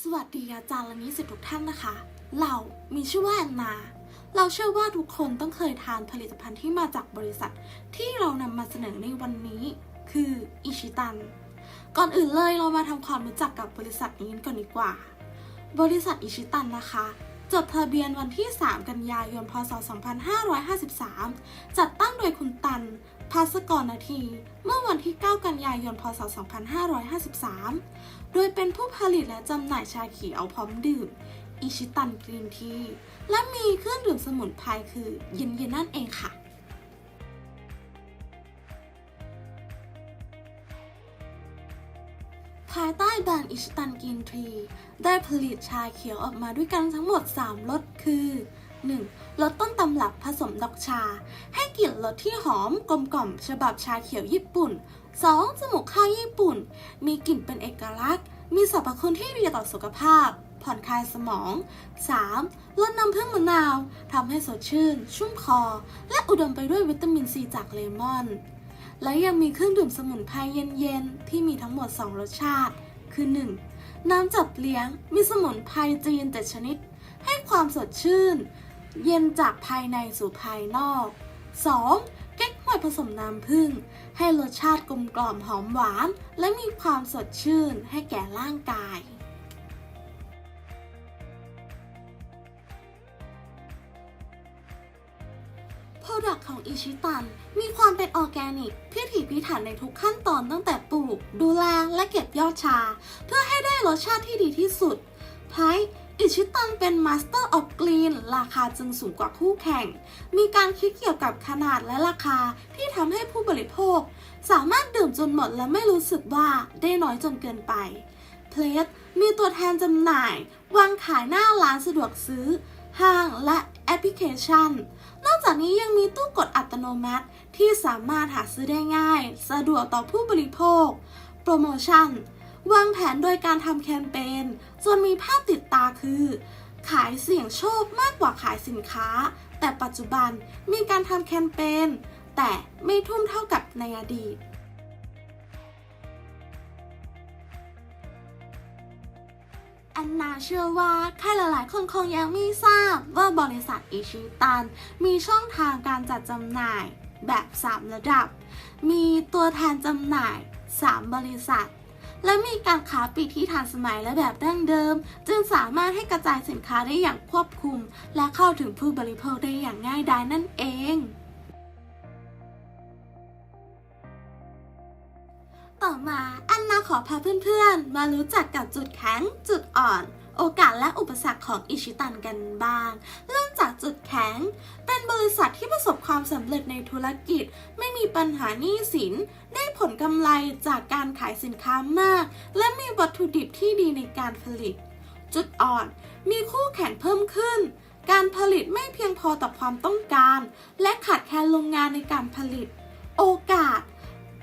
สวัสดีอาจารย์และนิสิตทุกท่านนะคะ เรามีชื่อว่าแอนนา เราเชื่อว่าทุกคนต้องเคยทานผลิตภัณฑ์ที่มาจากบริษัท ที่เรานำมาเสนอในวันนี้ คืออิชิตัน ก่อนอื่นเลยเรามาทำความรู้จักกับบริษัทนี้ก่อนดีกว่า บริษัทอิชิตันนะคะ จดทะเบียนวันที่ 3 กันยายน พศ 2553 จัดตั้งโดยคุณตัน ภาสกรนาที เมื่อวันที่ 9 กันยายน พศ 2553 โดยเป็นผู้ผลิตและจำหน่ายชาเขียวพร้อมดื่ม อิชิตันกรีนที และมีเครื่องดื่มสมุนไพรคือเย็นๆนั่นเองค่ะภายใต้แบรนด์อิชิตันกินทรี ได้ผลิตชาเขียวออกมาด้วยกันทั้งหมด 3 รสคือ 1. รสต้นตำรับผสมดอกชา ให้กลิ่นรสที่หอมกลมกล่อมฉบับชาเขียวญี่ปุ่น 2. จมูกข้าวญี่ปุ่น มีกลิ่นเป็นเอกลักษณ์ มีสรรพคุณที่ดีต่อสุขภาพ ผ่อนคลายสมอง 3. รสน้ำผึ้งมะนาวทำให้สดชื่น ชุ่มคอ และอุดมไปด้วยวิตามินซีจากเลมอน และยังมีเครื่องดื่มสมุนไพรเย็นๆ ที่มีทั้งหมด 2 รสชาติ คือ 1. น้ำจับเลี้ยง มีสมุนไพรจีนแต่ชนิด ให้ความสดชื่น เย็นจากภายในสู่ภายนอก 2. เก๊กฮวยผสมน้ำผึ้งให้รสชาติกลมกล่อมหอมหวาน และมีความสดชื่นให้แก่ร่างกาย โปรดักต์ของอิชิตัน มีความเป็นออร์แกนิก พิถีพิถันในทุกขั้นตอนตั้งแต่ปลูก ดูแลและเก็บยอดชา เพื่อให้ได้รสชาติที่ดีที่สุดไพ อิชิตันเป็น Master of Green ราคาจึงสูงกว่าคู่แข่ง มีการคิดเกี่ยวกับขนาดและราคาที่ทำให้ผู้บริโภค สามารถดื่มจนหมดและไม่รู้สึกว่าได้น้อยจนเกินไปเพลสมีตัวแทนจำหน่าย วางขายหน้าร้านสะดวกซื้อ ห้างและแอปพลิเคชัน นอกจากนี้ยังมีตู้กดอัตโนมัติที่สามารถหาซื้อได้ง่าย สะดวกต่อผู้บริโภค โปรโมชั่น วางแผนโดยการทำแคมเปญจนมีภาพติดตาคือ ขายเสี่ยงโชคมากกว่าขายสินค้า แต่ปัจจุบันมีการทำแคมเปญแต่ไม่ทุ่มเท่ากับในอดีตแอนนาเชื่อว่าใครหลายๆ คนคงยังไม่ทราบว่าบริษัทอิชิตัน มีช่องทางการจัดจำหน่ายแบบ 3 ระดับ มีตัวแทนจำหน่าย 3 บริษัท และมีการค้าปลีกที่ทันสมัยและแบบดั้งเดิม จึงสามารถให้กระจายสินค้าได้อย่างควบคุม และเข้าถึงผู้บริโภคได้อย่างง่ายดายนั่นเองต่อมาอันนาขอพาเพื่อนๆ มารู้จักกับจุดแข็ง จุดอ่อน โอกาสและอุปสรรคของอิชิตันกันบ้าง เริ่มจากจุดแข็ง เป็นบริษัทที่ประสบความสำเร็จในธุรกิจ ไม่มีปัญหาหนี้สิน ได้ผลกำไรจากการขายสินค้ามาก และมีวัตถุดิบที่ดีในการผลิต จุดอ่อน มีคู่แข่งเพิ่มขึ้น การผลิตไม่เพียงพอต่อความต้องการ และขาดแคลนโรงงานในการผลิต โอกาส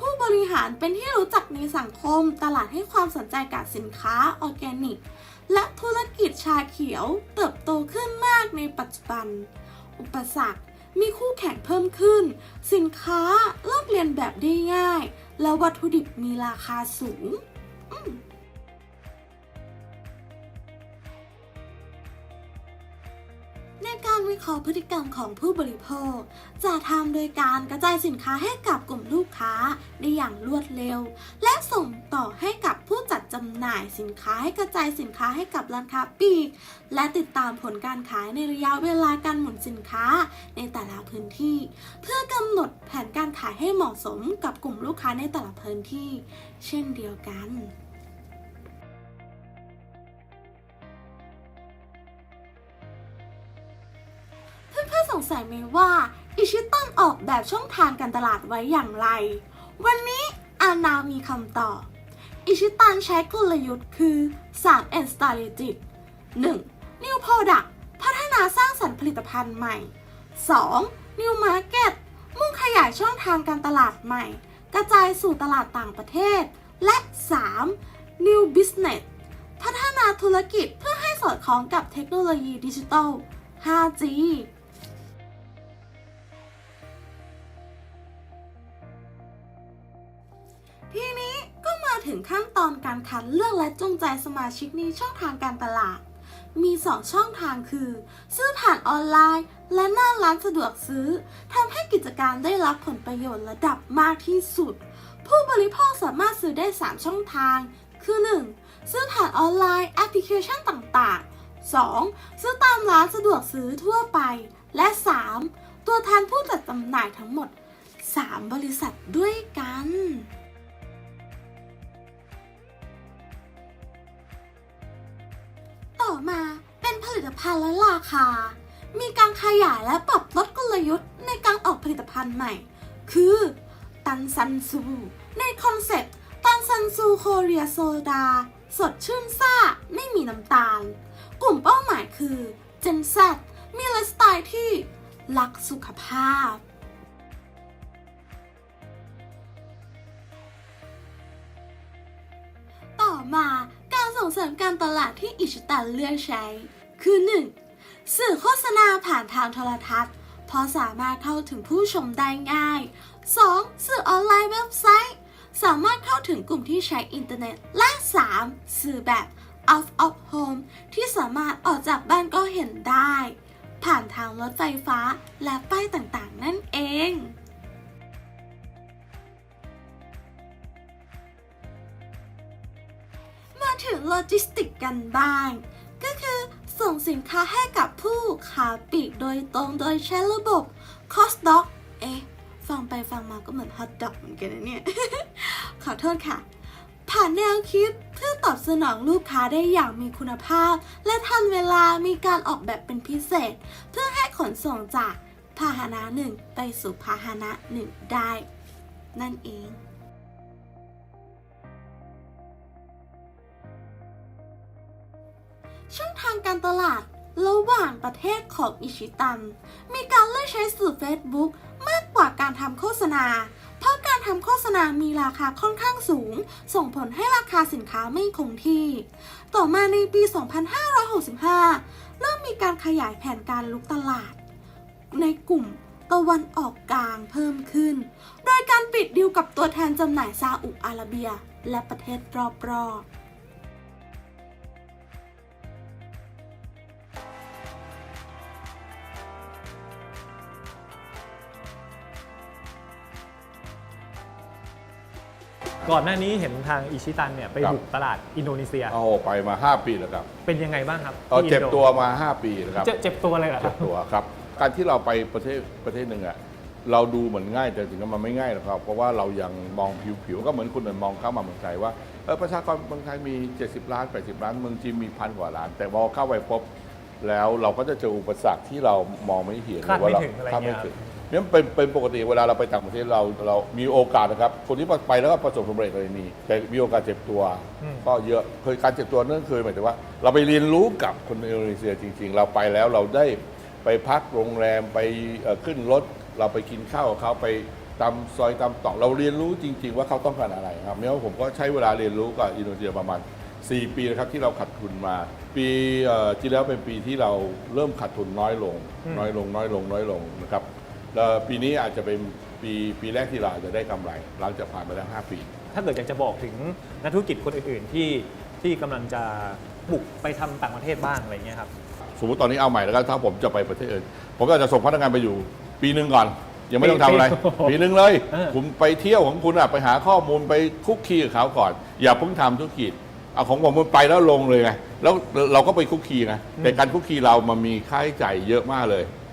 ผู้บริหารเป็นที่รู้จักในสังคม ตลาดให้ความสนใจกับสินค้าออร์แกนิก และธุรกิจชาเขียวเติบโตขึ้นมากในปัจจุบัน อุปสรรคมีคู่แข่งเพิ่มขึ้น สินค้าลอกเลียนแบบได้ง่าย และวัตถุดิบมีราคาสูง วิเคราะห์พฤติกรรมของผู้บริโภค จะทำโดยการกระจายสินค้าให้กับกลุ่มลูกค้าได้อย่างรวดเร็ว และส่งต่อให้กับผู้จัดจำหน่ายสินค้าให้กระจายสินค้าให้กับร้านค้าปลีก และติดตามผลการขายในระยะเวลาการหมุนสินค้าในแต่ละพื้นที่ เพื่อกำหนดแผนการขายให้เหมาะสมกับกลุ่มลูกค้าในแต่ละพื้นที่ เช่นเดียวกัน สงสัยไหมว่าอิชิตันออกแบบช่องทางการตลาดไว้อย่างไร วันนี้อานามีคำตอบ อิชิตันใช้กลยุทธ์คือ3 N Strategic 1. New Product พัฒนาสร้างสรรค์ผลิตภัณฑ์ใหม่ 2. New Market มุ่งขยายช่องทางการตลาดใหม่ กระจายสู่ตลาดต่างประเทศ และ 3. New Business พัฒนาธุรกิจเพื่อให้สอดคล้องกับเทคโนโลยีดิจิทัล 5G อนการคัดเลือกและจูงใจสมาชิกในช่องทางการตลาด มี 2 ช่องทางคือ ซื้อผ่านออนไลน์ และหน้าร้านสะดวกซื้อทำให้กิจการได้รับผลประโยชน์ระดับมากที่สุด ผู้บริโภคสามารถซื้อได้ 3 ช่องทาง คือ 1. ซื้อผ่านออนไลน์แอปพลิเคชันต่างๆ 2. ซื้อตามร้านสะดวกซื้อทั่วไป และ 3. ตัวแทนผู้จัดจำหน่ายทั้งหมด 3 บริษัทด้วยกัน อมาเป็นผลิตภัณฑ์และราคา มีการขยายและปรับลดกลยุทธ์ในการออกผลิตภัณฑ์ใหม่ คือตันซันซูในคอนเซ็ปต์ตันซันซูโคเรียโซดา สดชื่นซ่า ไม่มีน้ำตาล กลุ่มเป้าหมายคือ Gen Z มีไลฟ์สไตล์ที่รักสุขภาพต่อมา เสริมการตลาดที่อิชิตันเลือกใช้ คือ 1. สื่อโฆษณาผ่านทางโทรทัศน์ เพราะสามารถเข้าถึงผู้ชมได้ง่าย 2. สื่อออนไลน์เว็บไซต์ สามารถเข้าถึงกลุ่มที่ใช้อินเทอร์เน็ต และ 3. สื่อแบบ out of home ที่สามารถออกจากบ้านก็เห็นได้ ผ่านทางรถไฟฟ้าและป้ายต่างๆ นั่นเอง ถึงโลจิสติกกันบ้าง ก็คือส่งสินค้าให้กับผู้ค้าปลีกโดยตรงโดยใช้ระบบ cost doc เอ๊ะ ฟังไปฟังมาก็เหมือน hot dog เหมือนกันนะเนี่ย ขอโทษค่ะ ผ่านแนวคิดเพื่อตอบสนองลูกค้าได้อย่างมีคุณภาพ และทันเวลามีการออกแบบเป็นพิเศษ เพื่อให้ขนส่งจากพาหนะหนึ่งไปสู่พาหนะหนึ่งได้ นั่นเองางการตลาด ระหว่างประเทศของอิชิตัน มีการเลือกใช้สื่อ Facebook มากกว่าการทำโฆษณา เพราะการทำโฆษณามีราคาค่อนข้างสูง ส่งผลให้ราคาสินค้าไม่คงที่ ต่อมาในปี 2565 เริ่มมีการขยายแผนการลุกตลาด ในกลุ่มตะวันออกกลางเพิ่มขึ้น โดยการปิดดีลกับตัวแทนจำหน่ายซาอุอาระเบีย และประเทศรอบๆ ก่อนหน้านี้เห็นทางอิชิตันเนี่ยไปครับ บุกตลาดอินโดนีเซีย เอาไปมา 5 ปีแล้วครับเป็นยังไงบ้างครับเอาที่เจ็บอินโดตัวมา 5 ปีนะครับเจ็บเจ็บตัวเลยเหรอคเจ็รับบตัวครับ การที่เราไปประเทศประเทศหนึ่งอะเราดูเหมือนง่ายแต่จริงๆมันไม่ง่ายหรอกครับ เพราะว่าเรายังมองผิวๆก็เหมือนคุณเดินมองเข้ามาเมืองไทยว่าเออประชากรเมืองไทยมี 70 ล้าน 80 ล้านเมืองจีนมีพันกว่าล้าน แต่พอเข้าไปพบแล้วเราก็จะเจออุปสรรคที่เรามองไม่เห็นคาดไม่ว่าเราถึงอะไรคาดเงี้ไม่ยถึง เนี่ยเป็นเป็นปกติเวลาเราไปต่างประเทศเราเรามีโอกาสนะครับ คนที่ไปแล้วก็ประสบความสำเร็จเลยมีแต่มีโอกาสเจ็บตัว อืม ก็เยอะเคยการเจ็บตัวนั่นคือหมายถึงว่า เราไปเรียนรู้กับคนอินโดนีเซียจริง ๆ เราไปแล้วเราได้ไปพักโรงแรมไปเอ่อขึ้นรถ เราไปกินข้าวกับเขาไปตามซอยตามตอกเราเรียนรู้จริง ๆ ว่าเขาต้องการอะไรครับเนี่ยผมก็ใช้เวลาเรียนรู้กับอินโดนีเซียประมาณ 4 ปีนะครับที่เราขาดทุนมา ปีเอ่อที่แล้วเป็นปีที่เราเริ่มขาดทุนน้อยลงอืมน้อยลงน้อยลงน้อยลงนะครับ แล้วปีนี้อาจจะเป็นปีปีแรกที่เราอาจจะได้กำไร หลังจากผ่านไปแล้ว 5 ปี ถ้าเกิดอยากจะบอกถึงนักธุรกิจคนอื่นๆที่ที่กำลังจะบุกไปทำต่างประเทศบ้างอะไรเงี้ยครับ สมมติตอนนี้เอาใหม่แล้วกันถ้าผมจะไปประเทศอื่น ผมก็อาจจะส่งพนักงานไปอยู่ปีหนึ่งก่อน ยังไม่ต้องทำอะไร ปีปีหนึ่งเลย เออ คุณไปเที่ยวของคุณอะไปหาข้อมูลไปคุกคีกับเขาก่อน อย่าเพิ่งทำธุรกิจเอาของผมมันไปแล้วลงเลยไงแล้วเราก็ไปคุกคีไงแต่การคุกคีเรามันมีค่าใช้จ่ายเยอะมากเลยนะ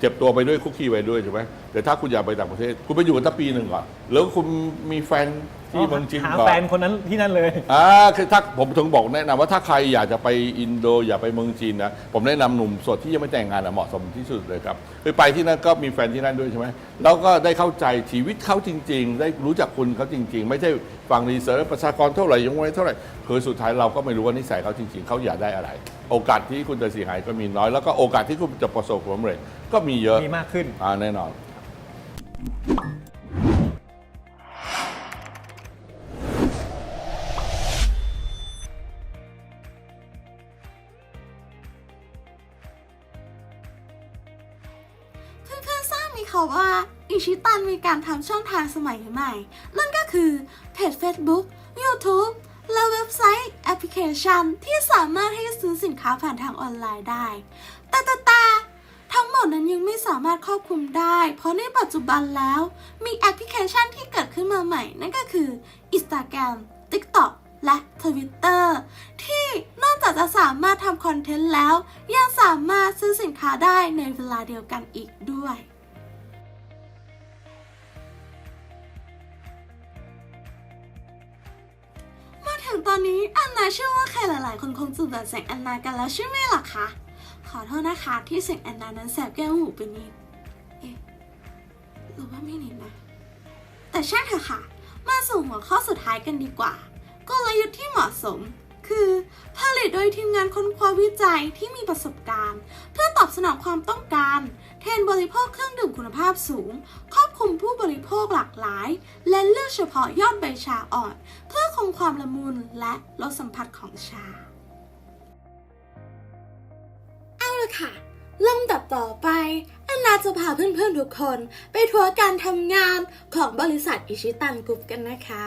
เจ็บตัวไปด้วยคุกคีไปด้วยใช่ไหมแต่ถ้าคุณอยากไปต่างประเทศ คุณไปอยู่กันตั้งปีหนึ่งก่อนแล้วคุณมีแฟนที่เมืองจีนหาก่อนแฟนคนนั้นที่นั่นเลย อ่าคือถ้าผมถึงบอกแนะนำว่าถ้าใครอยากจะไปอินโดอยากไปเมืองจีนนะผมแนะนำหนุ่มโสดที่ยังไม่แต่งงานนะเหมาะสมที่สุดเลยครับคือไปที่นั่นก็มีแฟนที่นั่นด้วยใช่ไหมแล้วก็ได้เข้าใจชีวิตเขาจริง ๆ ได้รู้จักคุณเขาจริง ๆ ไม่ใช่ฟังรีเสิร์ชประชากรเท่าไหร่ยังไงเท่าไหร่คือสุดท้ายเราก็ไม่รู้ว่านิสัยเขาจริง ๆเขาอยากได้อะไร โอกาสที่คุณจะเสียหายก็มีน้อยแล้วก็โอกาสที่คุณจะประสบความสำเร็จก็มีเยอะมีมากขึ้น อ่าแน่นอน เพื่อนๆทราบไหมคะว่าอิชิตันมีการทำช่องทางสมัยใหม่ นั่นก็คือเพจ Facebook YouTube และเว็บไซต์แอปพลิเคชันที่สามารถให้ซื้อสินค้าผ่านทางออนไลน์ได้ แต่แต่แต่ทั้งห มดนั้นยังไม่สามารถครอบคลุมได้ เพราะในปัจจุบันแล้ว มีแอปพลิเคชันที่เกิดขึ้นมาใหม่ นั่นก็คือ Instagram TikTok และ Twitter ที่นอกจากจะสามารถทำคอนเทนต์แล้ว ยังสามารถซื้อสินค้าได้ในเวลาเดียวกันอีกด้วยมาถึงตอนนี้อันนาเชื่อว่าใครหลาย ๆ คนคงจะเบื่อเสียงอันนากันแล้วใช่ไหมล่ะคะ ขอโทษนะคะที่เสียงแอนนานั้นแสบแก้วหูไปนิด เอ๊ะหรือว่าไม่นิดนะ แต่ช่างเถอะค่ะ มาสู่หัวข้อสุดท้ายกันดีกว่า กลยุทธ์ที่เหมาะสม คือผลิตโดยทีมงานค้นคว้าวิจัยที่มีประสบการณ์ เพื่อตอบสนองความต้องการ แทนบริโภคเครื่องดื่มคุณภาพสูง ครอบคลุมผู้บริโภคหลากหลาย และเลือกเฉพาะยอดใบชาอ่อน เพื่อคงความละมุนและรสสัมผัสของชา ลำดับต่อไปอันนาจะพาเพื่อนๆทุกคน ไปทัวร์การทำงานของบริษัทอิชิตันกรุ๊ปกันนะคะ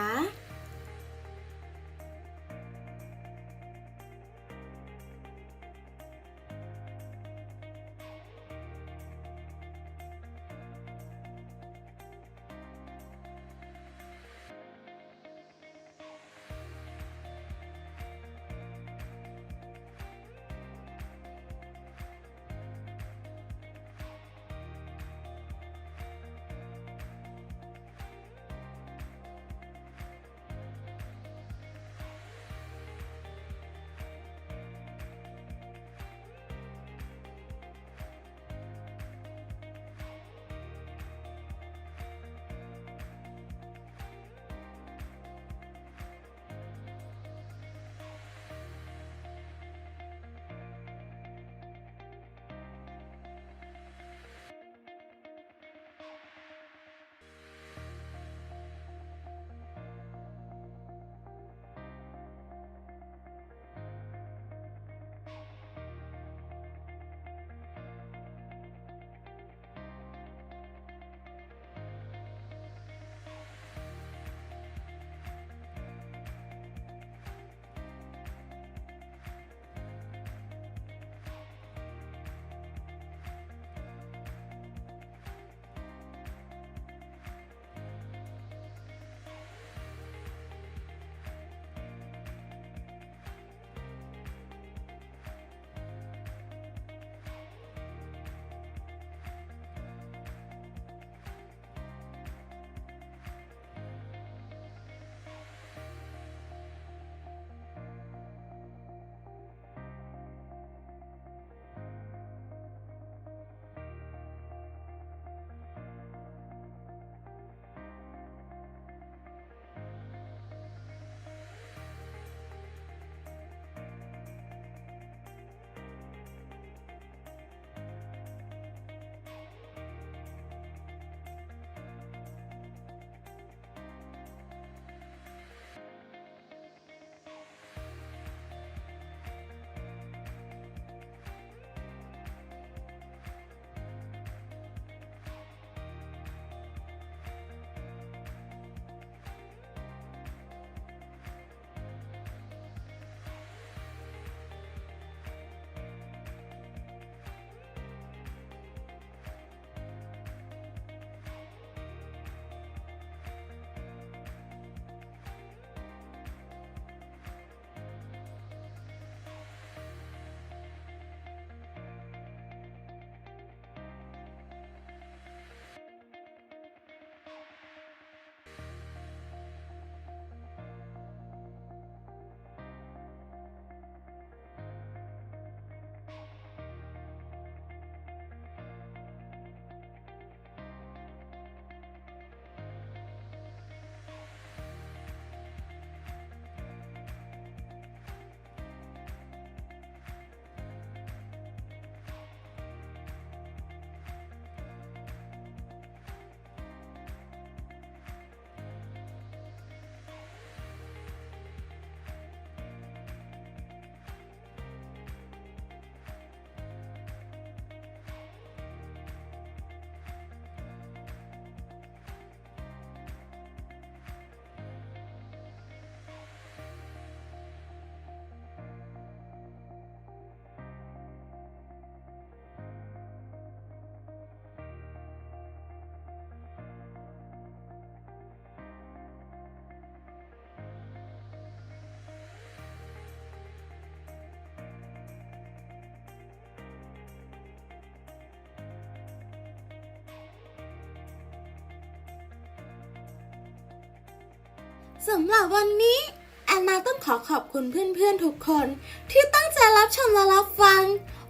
สำหรับวันนี้แอนนาต้องขอขอบคุณเพื่อนๆทุกคน ที่ตั้งใจรับชมและรับฟัง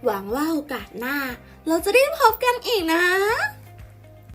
หวังว่าโอกาสหน้า เราจะได้พบกันอีกนะ